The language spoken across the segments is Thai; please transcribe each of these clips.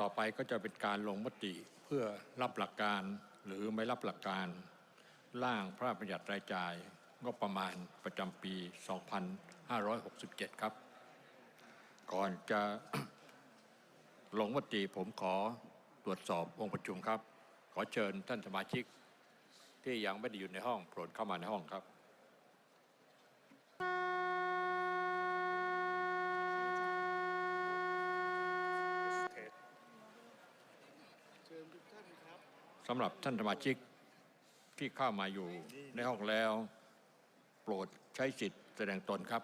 ต่อไปก็จะเป็นการลงมติเพื่อรับหลักการหรือไม่รับหลักการ ร่างพระราชบัญญัติรายจ่ายงบประมาณประจำปี 2567 ครับ ก่อนจะลงมติผมขอตรวจสอบองค์ประชุมครับ ขอเชิญท่านสมาชิกที่ยังไม่ได้อยู่ในห้องโปรดเข้ามาในห้องครับ สำหรับท่านสมาชิกที่เข้ามาอยู่ในห้องแล้ว โปรดใช้สิทธิ์แสดงตนครับ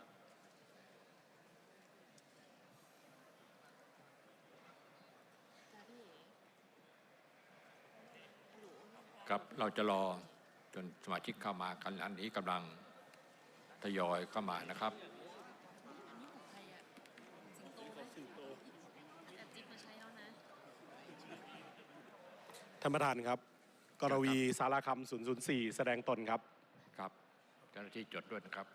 ครับเราจะรอจนสมาชิกเข้ามากันอันนี้กำลังทยอยเข้ามานะครับ อันนี้ของใครอะสิงโตไหมสิงโตแต่จิ๊บมาใช้แล้วนะ ท่านประธานครับ กรวีสารคำ004 แสดงตนครับ ครับ เจ้าหน้าที่จดด้วยนะครับ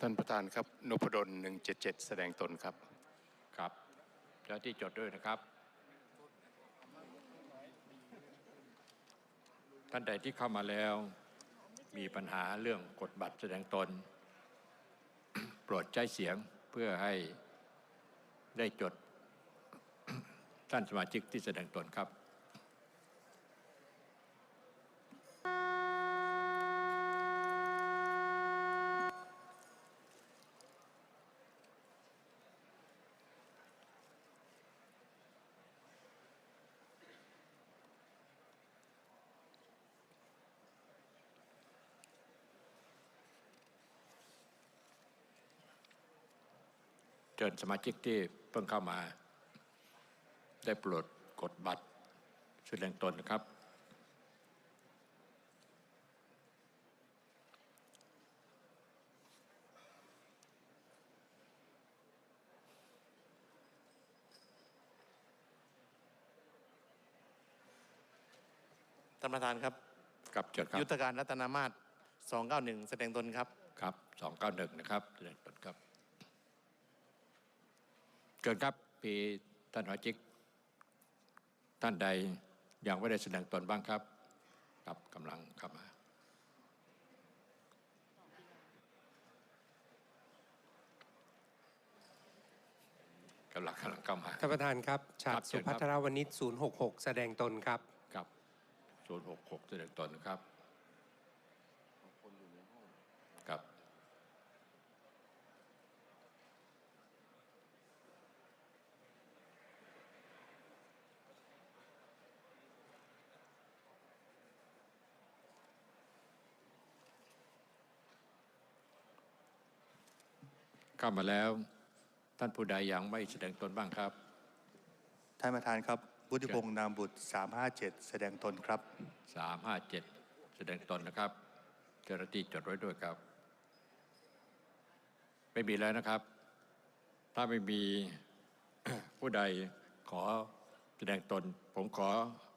ท่านประธานครับนพดล177 แสดงตนครับ ครับ เจ้าหน้าที่จดด้วยนะครับ ท่านใดที่เข้ามาแล้ว มีปัญหาเรื่องกดบัตรแสดงตน โปรดใช้เสียงเพื่อให้ได้จด ท่านสมาชิกที่แสดงตนครับ ชิญสมาชิกที่เพิ่งเข้ามา ได้โปรดกดบัตรแสดงตนนะครับ ท่านประธานครับครับเชิญครับ ยุทธการรัตนามาศ291 แสดงตนครับ ครับสองเก้าหนึ่งนะครับแสดงตนครับ เชิญครับพี่ท่านสมาชิกท่านใดยังไม่ได้แสดงตนบ้างครับครับกำลังเข้ามากำลังกำลังเข้ามาท่านประธานครับฉาครักบเชิสุญครับพัทรวณิช066 แสดงตนครับ ครับศูนย์หกหกแสดงตนนะครับครับ เข้ามาแล้ว ท่านผู้ใดยังไม่แสดงตนบ้างครับ ท่านประธานครับวุฒิพงษ์นามบุตร 357 แสดงตนครับสามห้าเจ็ดแสดงตนนะครับ เจ้าหน้าที่จดไว้ด้วยครับ ไม่มีแล้วนะครับ ถ้าไม่มีผู้ใดขอแสดงตน ผมขอ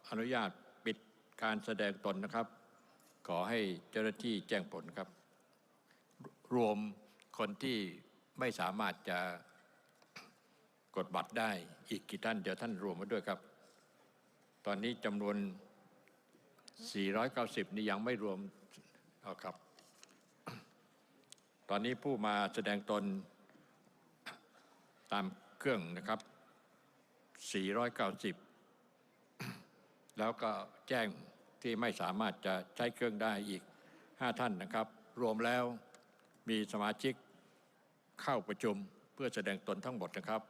อนุญาตปิดการแสดงตนนะครับ ขอให้เจ้าหน้าที่แจ้งผลครับ รวมคนที่ ไม่สามารถจะกดบัตรได้อีกกี่ท่านเดี๋ยวท่านรวมมาด้วยครับ ตอนนี้จำนวน 490 นี่ยังไม่รวมเอาครับ ตอนนี้ผู้มาแสดงตนตามเครื่องนะครับ 490 แล้วก็แจ้งที่ไม่สามารถจะใช้เครื่องได้อีก 5 ท่านนะครับ รวมแล้วมีสมาชิก เข้าประชุมเพื่อแสดงตนทั้งหมดนะครับ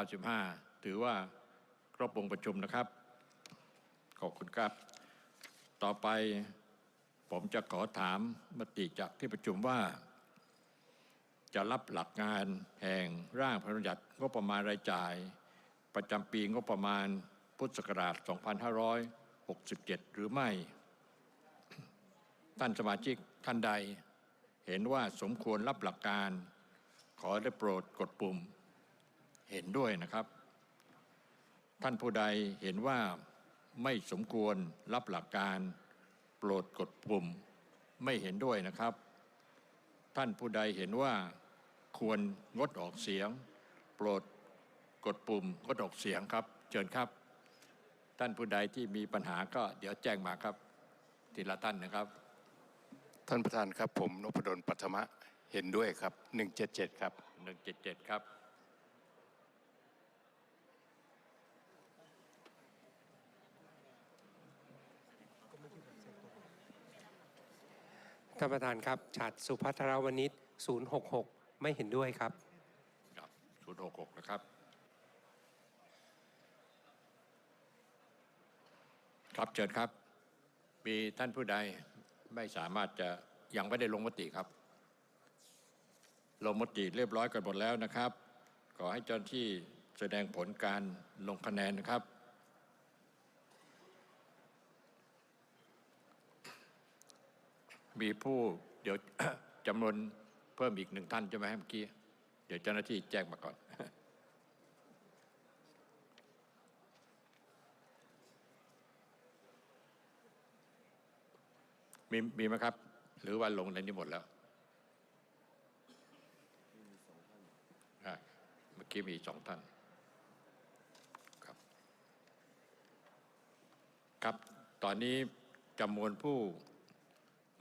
495 ถือว่าครบวงประชุมนะครับ ขอบคุณครับ ต่อไปผมจะขอถามมติจากที่ประชุมว่า จะรับหลักงานแห่งร่างพระราชบัญญัติงบประมาณรายจ่าย ประจำปีงบประมาณพุทธศักราช 2567 หรือไม่ ท่านสมาชิกท่านใด เห็นว่าสมควรรับหลักการ ขอได้โปรดกดปุ่ม เห็นด้วยนะครับ ท่านผู้ใดเห็นว่าไม่สมควรรับหลักการ โปรดกดปุ่ม ไม่เห็นด้วยนะครับ ท่านผู้ใดเห็นว่าควรงดออกเสียง โปรดกดปุ่มงดออกเสียงครับ เชิญครับ ท่านผู้ใดที่มีปัญหาก็เดี๋ยวแจ้งมาครับ ทีละท่านนะครับ ท่านประธานครับ ผมนพดลปัทมะเห็นด้วยครับ 177 ครับ 177 ครับ ท่านประธานครับฉัดสุพัทรวณิช066 ไม่เห็นด้วยครับครับ 066 นะครับ ครับเชิญครับ มีท่านผู้ใด ไม่สามารถจะยังไม่ได้ลงมติครับ ลงมติเรียบร้อยกันหมดแล้วนะครับ ขอให้เจ้าหน้าที่แสดงผลการลงคะแนนนะครับมีผู้เดี๋ยวจำนวนเพิ่มอีกหนึ่งท่านใช่ไหมเมื่อกี้ เดี๋ยวเจ้าหน้าที่แจ้งมาก่อน มีมีไหมครับ หรือว่าลงในนี้หมดแล้วเมื่อกี้มีสองท่านครับ ครับตอนนี้จำนวนผู้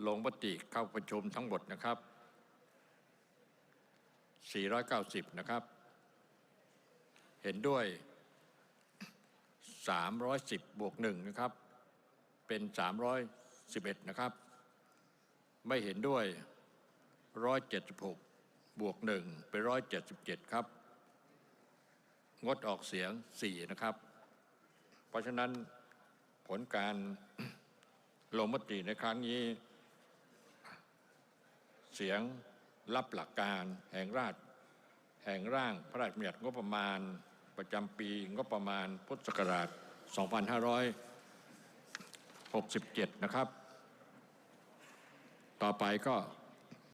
ลงมติเข้าประชุมทั้งหมดนะครับ 490 นะครับ เห็นด้วย 310 บวก1นะครับ เป็น 11 นะครับ ไม่เห็นด้วย 176 บวก 1 เป็น 177 ครับ งดออกเสียง 4 นะครับ เพราะฉะนั้นผลการลงมติในครั้งนี้ เสียงรับหลักการแห่งราชแห่งร่างพระราชบัญญัติงบประมาณ ประจำปีงบประมาณพุทธศักราช 67 นะครับ ต่อไปก็